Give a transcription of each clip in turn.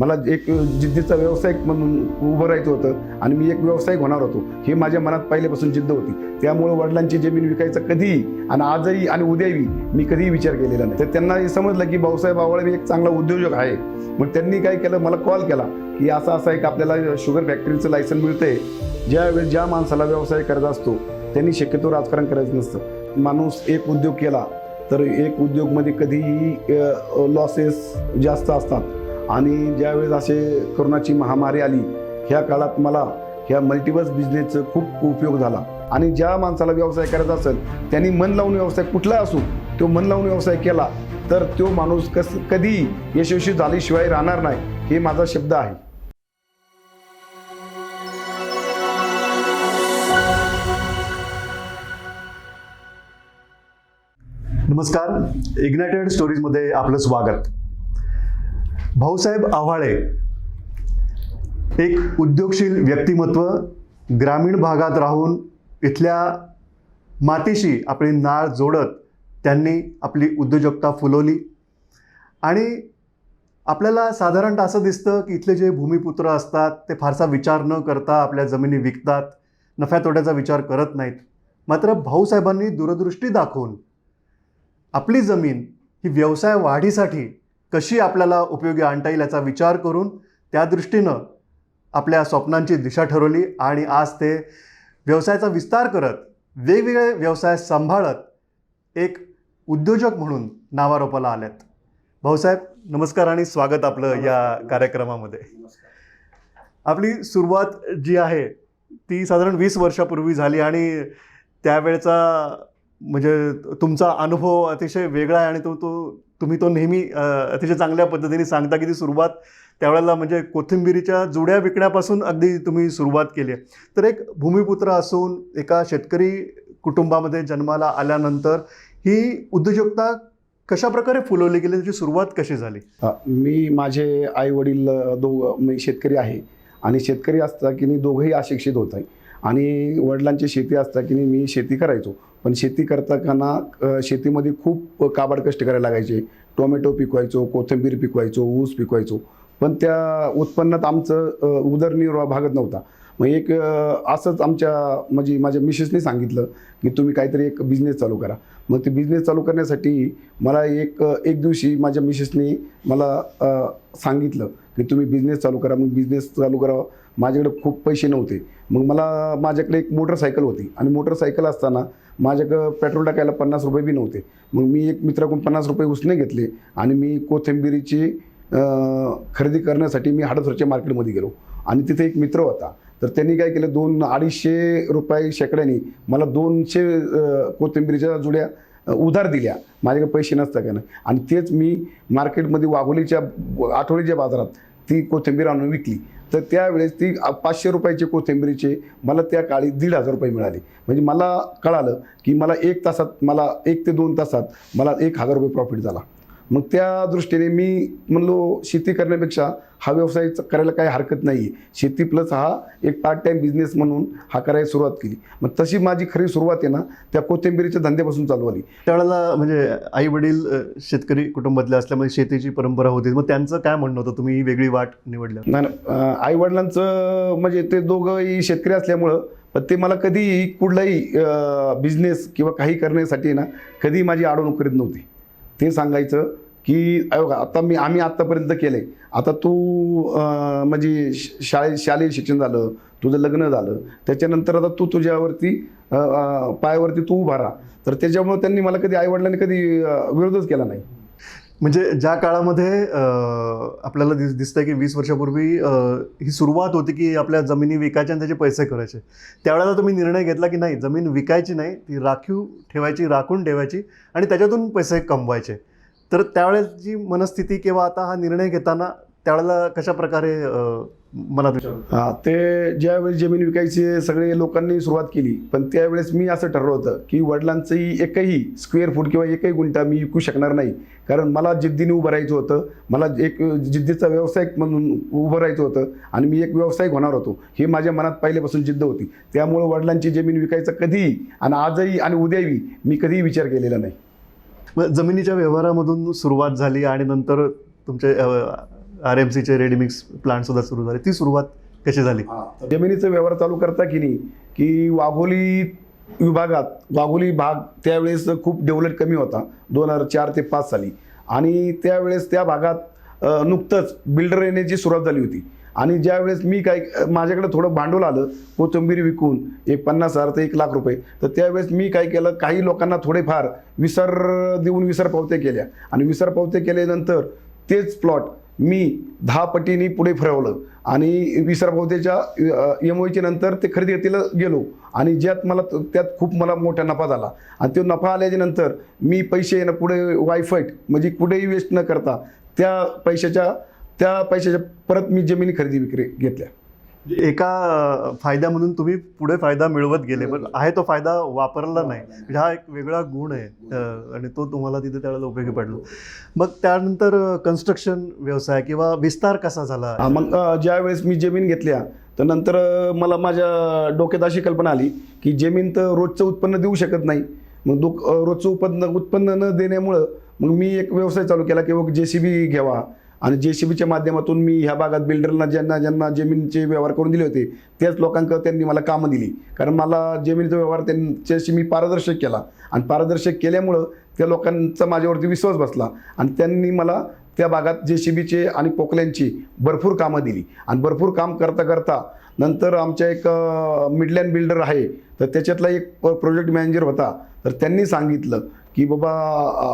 मला एक जिद्दीचा व्यावसायिक म्हणून उभं राहायचं होतं आणि मी एक व्यावसायिक होणार होतो. हे माझ्या मनात पहिल्यापासून जिद्द होती. त्यामुळे वडिलांची जमीन विकायचं कधीही आणि आजही आणि उद्याही मी कधीही विचार केलेला नाही. तर त्यांना हे समजलं की भाऊसाहेब आवळे एक चांगला उद्योजक आहे. मग त्यांनी काय केलं? मला कॉल केला की असं असं एक आपल्याला शुगर फॅक्टरीचं लायसन मिळतंय. ज्यावेळेस ज्या माणसाला व्यवसाय करायचा असतो त्यांनी शक्यतो राजकारण करायचं नसतं. माणूस एक उद्योग केला तर एक उद्योगमध्ये कधीही लॉसेस जास्त असतात. आणि ज्यावेळेस असे कोरोनाची महामारी आली ह्या काळात मला ह्या मल्टिपल बिझनेसचा खूप उपयोग झाला. आणि ज्या माणसाला व्यवसाय करायचा असेल त्यांनी मन लावून व्यवसाय कुठला असो तो मन लावून व्यवसाय केला तर तो माणूस कस कधीही यशस्वी झाल्याशिवाय राहणार नाही हे माझा शब्द आहे. नमस्कार. इग्नायटेड स्टोरीजमध्ये आपलं स्वागत. भाऊसाहेब आव्हाळे एक उद्योगशील व्यक्तिमत्व ग्रामीण भागात राहून इथल्या मातीशी आपली नाळ जोडत त्यांनी आपली उद्योजकता फुलवली. आणि आपल्याला साधारणतः असं दिसतं की इथले जे भूमिपुत्र असतात ते फारसा विचार न करता आपल्या जमिनी विकतात नफ्या तोट्याचा विचार करत नाहीत. मात्र भाऊसाहेबांनी दूरदृष्टी दाखवून आपली जमीन ही व्यवसाय वाढीसाठी कशी आपल्याला उपयोगी आणता येईल याचा विचार करून त्या दृष्टीनं आपल्या स्वप्नांची दिशा ठरवली आणि आज ते व्यवसायाचा विस्तार करत वेगवेगळे व्यवसाय सांभाळत एक उद्योजक म्हणून नावारोपाला आल्यात भाऊसाहेब नमस्कार आणि स्वागत आपलं या कार्यक्रमामध्ये. आपली सुरुवात जी आहे ती साधारण वीस वर्षापूर्वी झाली आणि त्यावेळचा म्हणजे तुमचा अनुभव अतिशय वेगळा आहे आणि तो तो तुम्ही तो नेहमी अतिशय चांगल्या पद्धतीने सांगता की ती सुरुवात त्यावेळेला म्हणजे कोथिंबिरीच्या जुड्या विकण्यापासून अगदी तुम्ही सुरुवात केली आहे. तर एक भूमिपुत्र असून एका शेतकरी कुटुंबामध्ये जन्माला आल्यानंतर ही उद्योजकता कशा प्रकारे फुलवली गेली? त्याची सुरुवात कशी झाली? मी माझे आई वडील दोघं मी शेतकरी आहे. आणि शेतकरी असता की मी दोघंही अशिक्षित होत आहे. आणि वडिलांची शेती असता की मी शेती करायचो. पण शेती करताना शेतीमध्ये खूप काबाड कष्ट करायला लागायचे. टोमॅटो पिकवायचो कोथिंबीर पिकवायचो ऊस पिकवायचो. पण त्या उत्पन्नात आमचं उदरनिर्वाह भागत नव्हता. मग एक असंच आमच्या म्हणजे माझ्या मिसेसने सांगितलं की तुम्ही काहीतरी एक बिझनेस चालू करा. मग ते बिझनेस चालू करण्यासाठी मला एक एक दिवशी माझ्या मिसेसने मला सांगितलं की तुम्ही बिझनेस चालू करा. मग बिझनेस चालू करा माझ्याकडे खूप पैसे नव्हते. मग मला माझ्याकडे एक मोटरसायकल होती. आणि मोटरसायकल असताना माझ्याकडं पेट्रोल टाकायला पन्नास रुपये बी नव्हते. मग मी एक मित्राकडून पन्नास रुपये उसने घेतले आणि मी कोथिंबिरीची खरेदी करण्यासाठी मी हाडसरच्या मार्केटमध्ये गेलो. आणि तिथे एक मित्र होता. तर त्यांनी काय केलं दोन अडीचशे रुपये शेकड्याने मला दोनशे कोथिंबिरीच्या जुड्या उधार दिल्या. माझ्याकडे पैसे नसता का आणि तेच मी मार्केटमध्ये वाघोलीच्या आठवडीच्या बाजारात ती कोथिंबीर आणून विकली. तर त्यावेळेस ती पाचशे रुपयाचे कोथिंबीरीचे मला त्या काळी दीड हजार रुपये मिळाले. म्हणजे मला कळालं की मला एक तासात मला एक ते दोन तासात मला एक हजार रुपये प्रॉफिट झाला. मग त्या दृष्टीने मी म्हणलो शेती करण्यापेक्षा हा व्यवसाय करायला काही हरकत नाही आहे शेती प्लस हा एक पार्ट टाईम बिझनेस म्हणून हा करायला सुरुवात केली. मग तशी माझी खरी सुरुवात आहे ना त्या कोथिंबीरीच्या धंद्यापासून चालू आली. त्यावेळेला म्हणजे आई वडील शेतकरी कुटुंबातले असल्यामुळे शेतीची परंपरा होती. मग त्यांचं काय म्हणणं होतं? तुम्ही ही वेगळी वाट निवडल्या नाही आई वडिलांचं म्हणजे ते दोघंही शेतकरी असल्यामुळं पण ते मला कधीही कुठलाही बिझनेस किंवा काही करण्यासाठी ना कधी माझी आडवणूक करीत नव्हती. ते सांगायचं की अहो का, आता मी आम्ही आत्तापर्यंत केलं आहे आता तू म्हणजे श- शाळे शालेय शिक्षण झालं तुझं लग्न झालं त्याच्यानंतर आता तू तुझ्यावरती पायावरती तू उभा राहा. तर त्याच्यामुळे त्यांनी मला कधी आईवडिलांनी कधी विरोधच केला नाही. म्हणजे ज्या काळामध्ये आपल्याला दिस दिसतंय की वीस वर्षापूर्वी ही सुरुवात होती की आपल्या जमिनी विकायच्या आणि त्याचे पैसे करायचे. त्यावेळेला तुम्ही निर्णय घेतला की नाही जमीन विकायची नाही ती राखीव ठेवायची राखून ठेवायची आणि त्याच्यातून पैसे कमवायचे. तर त्यावेळेची मनस्थिती किंवा आता हा निर्णय घेताना त्यावेळेला कशा प्रकारे होता? हा ते ज्यावेळेस जमीन विकायची सगळे लोकांनी सुरुवात केली पण त्यावेळेस मी असं ठरवलं होतं की वडिलांचंही एकही स्क्वेअर फूट किंवा एकही गुंठा मी विकू शकणार नाही. कारण मला जिद्दीने उभं राहायचं होतं मला एक जिद्दीचा व्यावसायिक म्हणून उभं राहायचं होतं आणि मी एक व्यावसायिक होणार होतो. हे माझ्या मनात पहिल्यापासून जिद्द होती. त्यामुळं वडिलांची जमीन विकायचं कधीही आणि आजही आणि उद्याही मी कधीही विचार केलेला नाही. मग जमिनीच्या व्यवहारामधून सुरुवात झाली आणि नंतर तुमचे आर एम सीचे रेडीमिक्स प्लांटसुद्धा सुरू झाले. ती सुरुवात कशी झाली? जमिनीचा व्यवहार चालू करता की नाही की वाघोली विभागात वाघोली भाग त्यावेळेस खूप डेव्हलप कमी होता दोन हजार चार ते पाच साली. आणि त्यावेळेस त्या भागात नुकतंच बिल्डर येण्याची सुरुवात झाली होती. आणि ज्यावेळेस मी काय माझ्याकडे थोडं भांडवल आलं कोथंबीर विकून एक पन्नास हजार ते एक लाख रुपये तर त्यावेळेस मी काय केलं काही लोकांना थोडेफार विसर देऊन विसर पावत्या केल्या. आणि विसर पावत्या केल्यानंतर तेच प्लॉट मी दहा पटीने पुढे फिरवलं. आणि विसर एम ओच्या नंतर ते खरेदी घेतीला गेलो. आणि ज्यात मला त्यात खूप मला मोठा नफा झाला. आणि तो नफा आल्याच्यानंतर मी पैसे येणं पुढे वायफाईट म्हणजे कुठेही वेस्ट न करता त्या पैशाच्या त्या पैशाच्या परत मी जमिनी खरेदी विक्री घेतल्या. एका अं, फायदा म्हणून तुम्ही पुढे फायदा मिळवत गेले पण आहे तो फायदा वापरला नाही. म्हणजे हा एक वेगळा गुण आहे आणि तो तुम्हाला तिथे त्यावेळेला उपयोगी पडला. मग त्यानंतर कन्स्ट्रक्शन व्यवसाय किंवा विस्तार कसा झाला? मग ज्यावेळेस मी जमीन घेतल्या तर नंतर मला माझ्या डोक्यात अशी कल्पना आली की जमीन तर रोजचं उत्पन्न देऊ शकत नाही. मग दु अ, रोजचं उत्पन्न उत्पन्न न देण्यामुळं मग मी एक व्यवसाय चालू केला की जे सी बी घ्यावा. आणि जे सी बीच्या माध्यमातून मी ह्या भागात बिल्डरला ज्यांना ज्यांना जमीनचे व्यवहार करून दिले होते त्याच लोकांकडे त्यांनी मला कामं दिली. कारण मला जमिनीचा व्यवहार त्यांच्याशी मी पारदर्शक केला. आणि पारदर्शक केल्यामुळं त्या लोकांचा माझ्यावरती विश्वास बसला. आणि त्यांनी मला त्या भागात जे सी बीचे आणि पोकल्यांची भरपूर कामं दिली. आणि भरपूर काम करता करता नंतर आमच्या एक मिडलँड बिल्डर आहे. तर त्याच्यातला एक प्रोजेक्ट मॅनेजर होता. तर त्यांनी सांगितलं की बाबा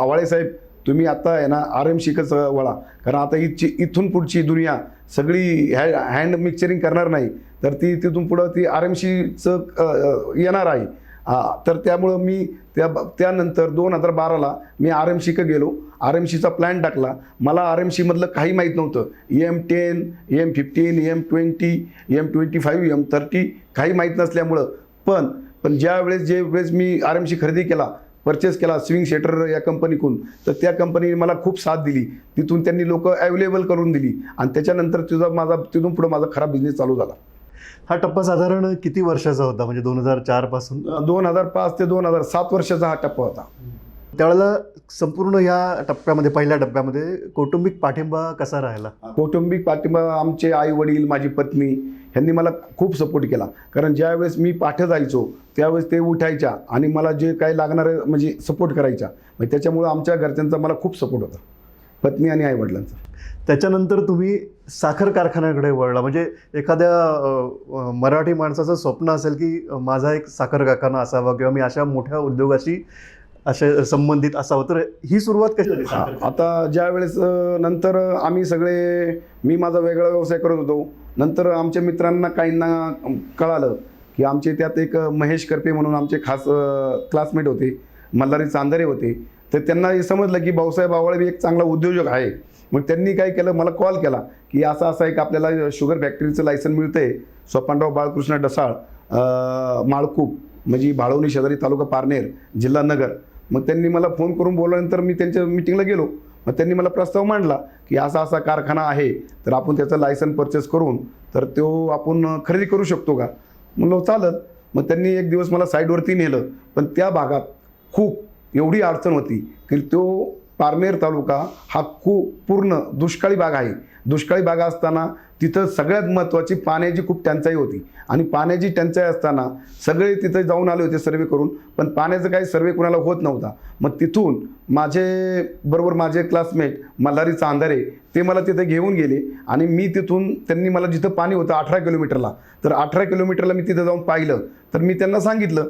आवाळे साहेब तुम्ही आता आहे ना आर एम शिकच वळा. कारण आता इथची इथून पुढची दुनिया सगळी हॅ हँड मिक्सचरिंग करणार नाही. तर ती तिथून पुढं ती आर एम सीचं येणार आहे. हा, तर त्यामुळं मी त्या त्यानंतर दोन हजार बाराला मी आर एम सीकडे गेलो. आर एम सीचा प्लॅन टाकला. मला आर एम सीमधलं काही माहीत नव्हतं. M ten M fifteen M twenty M twenty five M thirty काही माहीत नसल्यामुळं. पण पण ज्या वेळेस जे वेळेस मी आर एम सी खरेदी केला परचेस केला स्विंग शेटर या कंपनीकडून तर त्या कंपनीने मला खूप साथ दिली. तिथून त्यांनी लोक अवेलेबल करून दिली. आणि त्याच्यानंतर तुझा माझा तिथून पुढं माझा खराब बिझनेस चालू झाला. हा टप्पा साधारण किती वर्षाचा होता? म्हणजे दोन हजार चारपासून? दोन हजार पाच ते दोन हजार सात वर्षाचा हा टप्पा होता. त्यावेळेला संपूर्ण या टप्प्यामध्ये पहिल्या टप्प्यामध्ये कौटुंबिक पाठिंबा कसा राहिला? कौटुंबिक पाठिंबा आमचे आई वडील माझी पत्नी ह्यांनी मला खूप सपोर्ट केला. कारण ज्यावेळेस मी पाठं जायचो त्यावेळेस ते उठायच्या आणि मला जे काही लागणारे म्हणजे सपोर्ट करायच्या. म्हणजे त्याच्यामुळं आमच्या घरच्यांचा मला खूप सपोर्ट होता. पत्नी आणि आई वडिलांचा त्याच्यानंतर तुम्ही साखर कारखान्याकडे वळला. म्हणजे एखाद्या मराठी माणसाचं स्वप्न असेल की माझा एक साखर कारखाना असावा किंवा मी अशा मोठ्या उद्योगाशी असे संबंधित असावं. तर ही सुरुवात कशी झाली? आता ज्या वेळेस नंतर आम्ही सगळे मी माझा वेगळा व्यवसाय करत होतो. नंतर आमच्या मित्रांना काहींना कळालं की आमचे त्यात एक महेश करपे म्हणून आमचे खास क्लासमेट होते. मल्हारी चांदरे होते. तर त्यांना हे समजलं की भाऊसाहेब आवळे एक चांगला उद्योजक आहे. मग त्यांनी काय केलं? मला कॉल केला की असं असं एक आपल्याला शुगर फॅक्टरीचं लायसन मिळतंय. सोपानराव बाळकृष्ण डसाळ माळकूप म्हणजे भाळवणी शेजारी तालुका पारनेर जिल्हा नगर. मग त्यांनी मला फोन करून बोलल्यानंतर मी त्यांच्या मिटिंगला गेलो. मग त्यांनी मला प्रस्ताव मांडला की असा असा कारखाना आहे तर आपण त्याचं लायसन परचेस करून तर तो आपण खरेदी करू शकतो का? म्हणलं चालत मग त्यांनी एक दिवस मला साईडवरती नेलं. पण त्या भागात खूप एवढी अडचण होती की तो पारनेर तालुका हा खूप पूर्ण दुष्काळी भाग आहे. दुष्काळी भाग असताना तिथं सगळ्यात महत्त्वाची पाण्याची खूप टंचाई होती. आणि पाण्याची टंचाई असताना सगळे तिथे जाऊन आले होते सर्वे करून पण पाण्याचं काही सर्वे कुणाला होत नव्हता. मग तिथून माझे बरोबर माझे क्लासमेट मल्हारी चांदारे ते मला तिथे घेऊन गेले आणि मी तिथून त्यांनी मला जिथं पाणी होतं अठरा किलोमीटरला तर अठरा किलोमीटरला मी तिथं जाऊन पाहिलं. तर मी त्यांना सांगितलं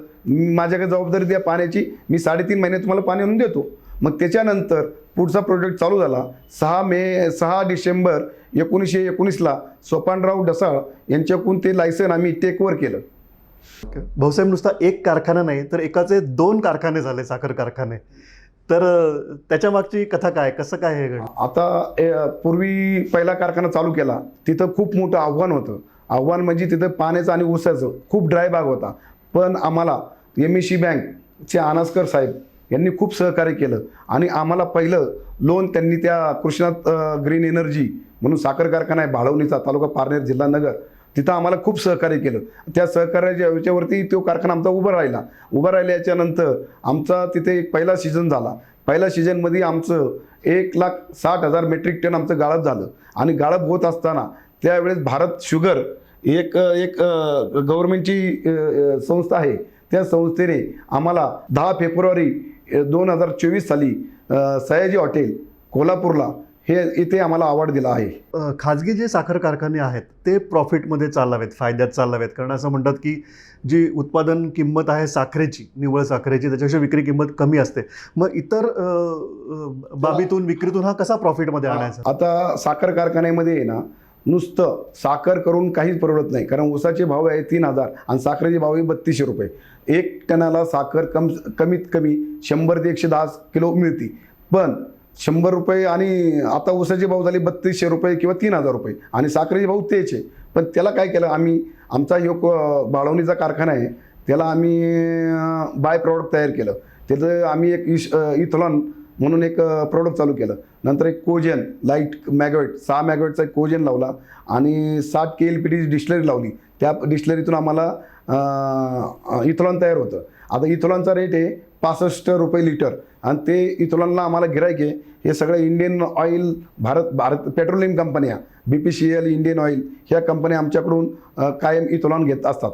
माझ्याकडे जबाबदारी द्या पाण्याची मी साडेतीन महिने तुम्हाला पाणी आणून देतो. मग त्याच्यानंतर पुढचा प्रोजेक्ट चालू झाला. सहा मे सहा डिसेंबर एकोणीसशे एकोणीसला सोपानराव डसाळ यांच्याकडून ते लायसन आम्ही टेकवर केलं. भाऊसाहेब नुसता एक कारखाना नाही तर एकाचे दोन कारखाने झाले साखर कारखाने. तर त्याच्या मागची कथा काय? कसं काय हे? आता पूर्वी पहिला कारखाना चालू केला तिथं खूप मोठं आव्हान होतं. आव्हान म्हणजे तिथं पाण्याचं आणि ऊसाचं खूप ड्राय भाग होता. पण आम्हाला एम ई सी बँकचे अनास्कर साहेब यांनी खूप सहकार्य केलं. आणि आम्हाला पहिलं लोन त्यांनी त्या कृष्णात ग्रीन एनर्जी म्हणून साखर कारखाना आहे भाळवणीचा तालुका पारनेर जिल्हा नगर. तिथं आम्हाला खूप सहकार्य केलं. त्या सहकार्याच्या याच्यावरती तो कारखाना आमचा उभा राहिला. उभा राहिल्याच्यानंतर आमचा तिथे एक पहिला सीझन झाला. पहिल्या सीझनमध्ये आमचं एक लाख साठ हजार मेट्रिक टन आमचं गाळप झालं. आणि गाळप होत असताना त्यावेळेस भारत शुगर एक एक गव्हर्नमेंटची संस्था आहे. त्या संस्थेने आम्हाला दहा फेब्रुवारी दोन हजार चोवीस साली सयाजी हॉटेल कोल्हापूरला हे इथे आम्हाला अवॉर्ड दिला आहे. खाजगी जे साखर कारखाने आहेत ते प्रॉफिटमध्ये चालावेत फायद्यात चालावेत कारण असं म्हणतात की जी उत्पादन किंमत आहे साखरेची निव्वळ साखरेची त्याच्यापेक्षा विक्री किंमत कमी असते. मग इतर बाबीतून विक्रीतून हा कसा प्रॉफिटमध्ये आणायचा? आता साखर कारखान्यामध्ये ना नुसतं साखर करून काहीच परवडत नाही. कारण ऊसाचे भाव आहे तीन हजार आणि साखरेचे भाव आहे बत्तीसशे रुपये. एक टनाला साखर कम कमीत कमी शंभर ते एकशे दहा किलो मिळते. पण शंभर रुपये आणि आता ऊसाचे भाव झाले बत्तीसशे रुपये किंवा तीन हजार रुपये आणि साखरेचे भाव तेच आहे पण त्याला काय केलं आम्ही आमचा योग बाळवणीचा कारखाना आहे त्याला आम्ही बाय प्रॉडक्ट तयार केलं. त्याचं आम्ही एक इश इथलॉन म्हणून एक प्रोडक्ट चालू केलं. नंतर एक कोजन लाइट मॅगवेट सहा मॅगवेटचा एक कोजन लावला आणि साठ K L P T distillery लावली. त्या डिस्लरीतून आम्हाला इथलॉन तयार होतं. आता इथलॉनचा रेट आहे पासष्ट रुपये लिटर. आणि ते इथलॉनला आम्हाला गिरायक आहे. हे सगळं Indian oil Bharat Bharat petroleum कंपन्या B P C L Indian oil ह्या कंपन्या आमच्याकडून कायम इथलॉन घेत असतात.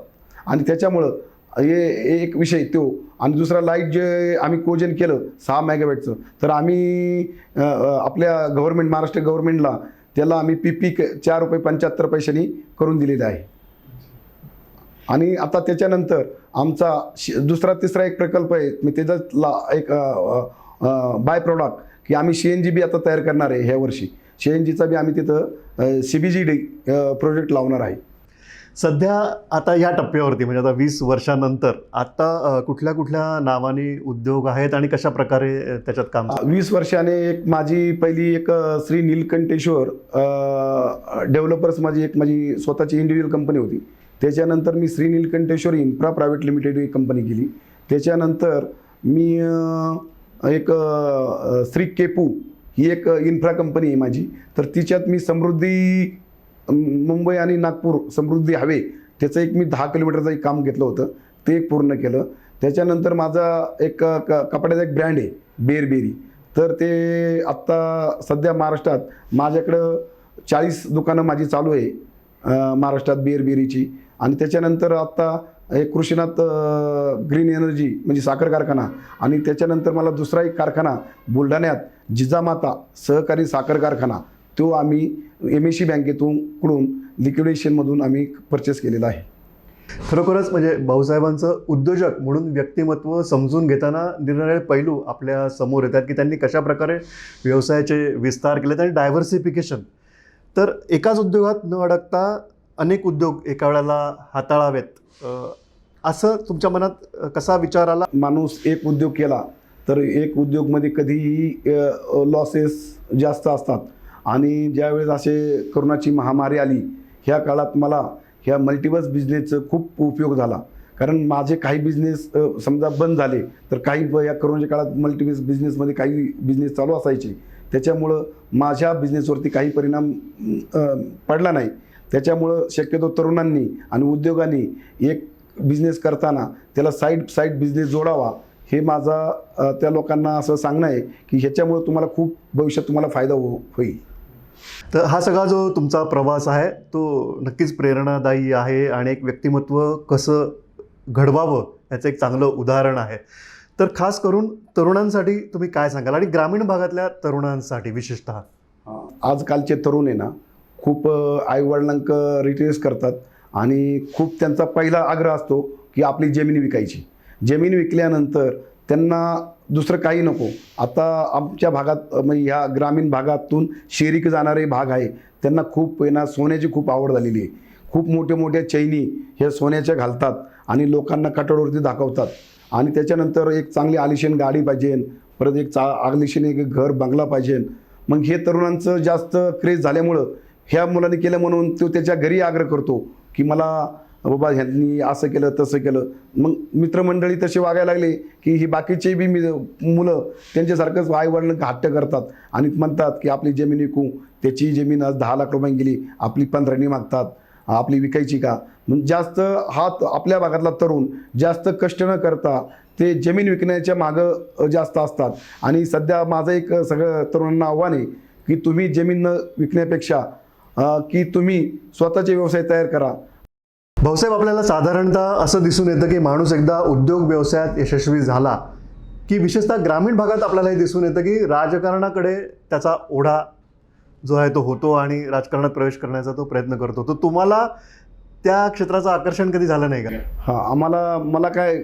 आणि त्याच्यामुळं हे एक विषय तो. आणि दुसरा लाइट जे आम्ही कोजन केलं सहा मेगावॅटचं तर आम्ही आपल्या गव्हर्नमेंट महाराष्ट्र गव्हर्नमेंटला त्याला आम्ही पी पी चार रुपये पंच्याहत्तर पैशांनी करून दिलेलं आहे. आणि आता त्याच्यानंतर आमचा शि- दुसरा तिसरा एक प्रकल्प आहे मी त्याच्यातला एक बाय प्रॉडक्ट की आम्ही सी एन जी बी आता तयार करणार आहे ह्या वर्षी. सी एन जीचा बी आम्ही तिथं C B G D project लावणार आहे. सध्या आता या टप्प्यावरती म्हणजे आता वीस वर्षानंतर आता कुठल्या कुठल्या नावाने उद्योग आहेत आणि कशा प्रकारे त्याच्यात काम वीस वर्षाने एक माझी पहिली एक श्री नीलकंठेश्वर डेव्हलपर्स माझी एक माझी स्वतःची इंडिव्हिज्युअल कंपनी होती. त्याच्यानंतर मी Shri Neelkantheshwar infra private limited ही कंपनी केली. त्याच्यानंतर मी एक श्री केपू ही एक इन्फ्रा कंपनी आहे माझी. तर तिच्यात मी समृद्धी मुंबई आणि नागपूर समृद्धी हवे त्याचं एक मी दहा किलोमीटरचं एक काम घेतलं होतं. ते एक पूर्ण केलं. त्याच्यानंतर माझा एक क कपड्याचा एक ब्रँड आहे बेरबेरी. तर ते आत्ता सध्या महाराष्ट्रात माझ्याकडं चाळीस दुकानं माझी चालू आहे महाराष्ट्रात बेरबेरीची. आणि त्याच्यानंतर आत्ता एक कृषीनाथ ग्रीन एनर्जी म्हणजे साखर कारखाना. आणि त्याच्यानंतर मला दुसरा एक कारखाना बुलढाण्यात जिजामाता सहकारी साखर कारखाना तो आम्ही एम एस सी बँकेतून कडून लिक्विडेशनमधून आम्ही परचेस केलेला आहे. खरोखरच म्हणजे भाऊसाहेबांचं उद्योजक म्हणून व्यक्तिमत्व समजून घेताना निरनिराळे पैलू आपल्यासमोर येतात की त्यांनी कशा प्रकारे व्यवसायाचे विस्तार केलेत आणि डायव्हर्सिफिकेशन तर एकाच उद्योगात न अडकता अनेक उद्योग एका वेळेला हाताळावेत. असं तुमच्या मनात कसा विचार आला? माणूस एक उद्योग केला तर एक उद्योगमध्ये कधीही लॉसेस जास्त असतात. आणि ज्यावेळेस असे करोनाची महामारी आली ह्या काळात मला ह्या मल्टिवर्स बिझनेसचं खूप उपयोग झाला. कारण माझे काही बिझनेस समजा बंद झाले तर काही या करोनाच्या काळात मल्टिवर्स बिझनेसमध्ये काही बिझनेस चालू असायचे. त्याच्यामुळं माझ्या बिझनेसवरती काही परिणाम पडला नाही. त्याच्यामुळं शक्यतो तरुणांनी आणि उद्योगांनी एक बिझनेस करताना त्याला साईड साईड बिझनेस जोडावा. हे माझा त्या लोकांना असं सांगणं आहे की ह्याच्यामुळं तुम्हाला खूप भविष्यात तुम्हाला फायदा हो होईल. तर हा सगळा जो तुमचा प्रवास आहे तो नक्कीच प्रेरणादायी आहे आणि एक व्यक्तिमत्व कसं घडवावं याचं एक चांगलं उदाहरण आहे. तर खास करून तरुणांसाठी तुम्ही काय सांगाल? आणि ग्रामीण भागातल्या तरुणांसाठी विशेषतः. आजकालचे तरुण आहे ना खूप आईवडिलांक रिटेस करतात आणि खूप त्यांचा पहिला आग्रह असतो की आपली जमीन विकायची. जमीन विकल्यानंतर त्यांना दुसरं काही नको. आता आमच्या भागात म्हणजे ह्या ग्रामीण भागातून शेरीक जाणारे भाग आहे. त्यांना खूप आहे ना सोन्याची खूप आवड झालेली आहे. खूप मोठे मोठ्या चैनी हे सोन्याच्या घालतात आणि लोकांना कटोरवरती दाखवतात. आणि त्याच्यानंतर एक चांगली आलिशान गाडी पाहिजे परत एक चा आलिशान एक घर बंगला पाहिजे. मग हे तरुणांचं जास्त क्रेज झाल्यामुळं ह्या मुलाने केलं म्हणून तो त्याच्या घरी आग्रह करतो की मला बाबा ह्यांनी असं केलं तसं केलं. मग मित्रमंडळी तसे वागायला लागले की ही बाकीचे बी मी मुलं त्यांच्यासारखंच आईवडिलांना हट्ट करतात आणि म्हणतात की आपली जमीन विकू. त्याची जमीन आज दहा लाख रुपये गेली आपली पंधरानी मागतात. आपली विकायची का? म्हणजे जास्त हा आपल्या भागातला तरुण जास्त कष्ट न करता ते जमीन विकण्याच्या मागं जास्त असतात. आणि सध्या माझं एक सगळं तरुणांना आव्हान आहे की तुम्ही जमीन न विकण्यापेक्षा की तुम्ही स्वतःचे व्यवसाय तयार करा. भाऊसाहेब आपल्याला साधारणतः असं दिसून येतं की माणूस एकदा उद्योग व्यवसायात यशस्वी झाला की विशेषतः ग्रामीण भागात आपल्याला हे दिसून येतं की राजकारणाकडे त्याचा ओढा जो आहे तो होतो आणि राजकारणात प्रवेश करण्याचा तो प्रयत्न करतो. तर तुम्हाला त्या क्षेत्राचं आकर्षण कधी झालं नाही का? हां आम्हाला मला काय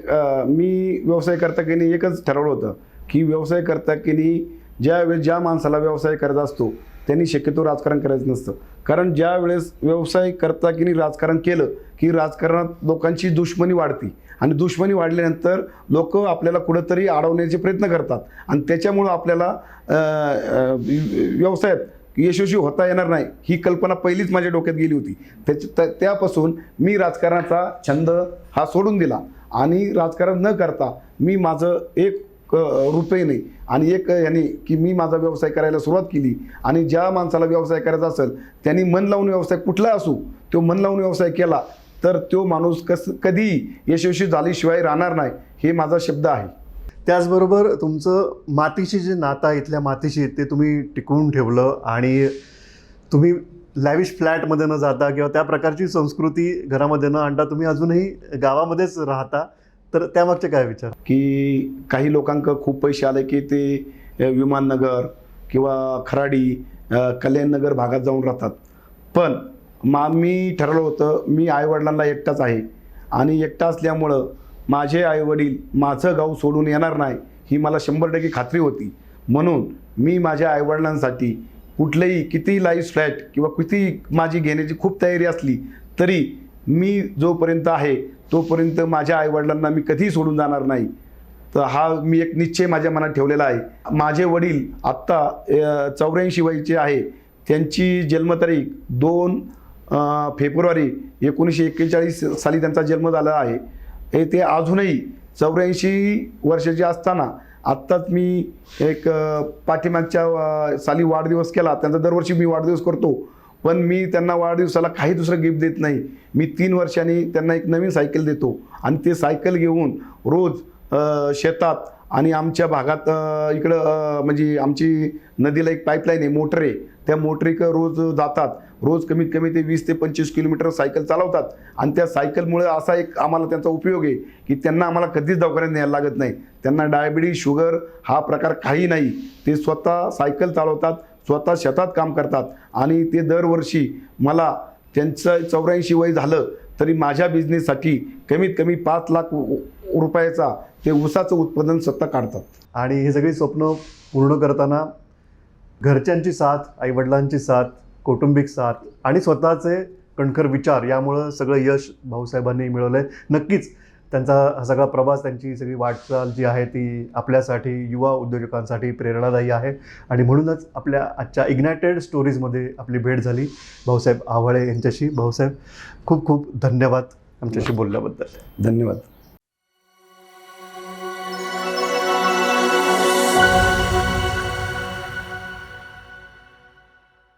मी व्यवसाय करता की नाही एकच ठरवलं होतं की व्यवसाय करता की नाही ज्या वेळेस ज्या माणसाला व्यवसाय करायचा असतो त्यांनी शक्यतो राजकारण करायचं नसतं. कारण ज्या वेळेस व्यवसाय करता की राजकारण केलं की राजकारणात लोकांची दुश्मनी वाढते. आणि दुश्मनी वाढल्यानंतर लोक आपल्याला कुठंतरी अडवण्याचे प्रयत्न करतात. आणि त्याच्यामुळं आपल्याला व्यवसायात यशस्वी होता येणार नाही. ही कल्पना पहिलीच माझ्या डोक्यात गेली होती. त्याच्या त्यापासून मी राजकारणाचा छंद हा सोडून दिला. आणि राजकारण न करता मी माझं एक क रुपये नाही. आणि एक याने की मी माझा व्यवसाय करायला सुरुवात केली आणि ज्या माणसाला व्यवसाय करायचा असेल त्यांनी मन लावून व्यवसाय कुठला असू तो मन लावून व्यवसाय केला तर तो माणूस कस कधीही यशस्वी झाल्याशिवाय राहणार नाही हे माझा शब्द आहे. त्याचबरोबर तुमचं मातीशी जे नातं आहे इथल्या मातीशी ते तुम्ही टिकवून ठेवलं आणि तुम्ही लॅविश फ्लॅटमध्ये न जाता किंवा त्या प्रकारची संस्कृती घरामध्ये न आणता तुम्ही अजूनही गावामध्येच राहता. तर त्यामागचे काय विचार? की काही लोकांक खूप पैसे आले की ते विमाननगर किंवा खराडी कल्याणनगर भागात जाऊन राहतात. पण मा मी ठरवलं होतं मी आईवडिलांना एकटाच आहे. आणि एकटा असल्यामुळं माझे आईवडील माझं गाव सोडून येणार नाही ही मला शंभर टक्के खात्री होती. म्हणून मी माझ्या आईवडिलांसाठी कुठलंही किती लाईफ फ्लॅट किंवा किती माझी घेण्याची खूप तयारी असली तरी मी जोपर्यंत आहे तोपर्यंत माझ्या आईवडिलांना मी कधीही सोडून जाणार नाही. तर हा मी एक निश्चय माझ्या मनात ठेवलेला आहे. माझे वडील आत्ता चौऱ्याऐंशी वयचे आहे. त्यांची जन्मतारीख दोन फेब्रुवारी एकोणीसशे एक्केचाळीस साली त्यांचा जन्म झाला आहे. हे ते अजूनही चौऱ्याऐंशी वर्षाचे असताना आत्ताच मी एक पाठीमागच्या साली वाढदिवस केला. त्यांचा दरवर्षी मी वाढदिवस करतो. पण मी त्यांना वाढदिवसाला काही दुसरं गिफ्ट देत नाही. मी तीन वर्षांनी त्यांना एक नवीन सायकल देतो. आणि ते सायकल घेऊन रोज शेतात आणि आमच्या भागात इकडं म्हणजे आमची नदीला एक पाईपलाईन आहे मोटर आहे. त्या मोटरीक रोज जातात. रोज कमीत कमी ते वीस ते पंचवीस किलोमीटर सायकल चालवतात. आणि त्या सायकलमुळे असा एक आम्हाला त्यांचा उपयोग आहे की त्यांना आम्हाला कधीच दवाखान्यात न्यायला लागत नाही. त्यांना डायबिटीज शुगर हा प्रकार काही नाही. ते स्वतः सायकल चालवतात स्वतः शेतात काम करतात. आणि ते दरवर्षी मला त्यांचं चौऱ्याऐंशी वय झालं तरी माझ्या बिझनेससाठी कमीत कमी पाच लाख रुपयाचा ते ऊसाचं उत्पादन स्वतः काढतात. आणि हे सगळी स्वप्न पूर्ण करताना घरच्यांची साथ आईवडिलांची साथ कौटुंबिक साथ आणि स्वतःचे कणखर विचार यामुळं सगळं यश भाऊसाहेबांनी मिळवलं आहे नक्कीच त्यांचा हा सगळा प्रवास त्यांची सगळी वाटचाल जी आहे ती आपल्यासाठी युवा उद्योजकांसाठी प्रेरणादायी आहे. आणि म्हणूनच आपल्या आजच्या इग्नायटेड स्टोरीजमध्ये आपली भेट झाली. भाऊसाहेब आव्हाळे यांच्याशी. भाऊसाहेब खूप खूप धन्यवाद आमच्याशी बोलल्याबद्दल. धन्यवाद.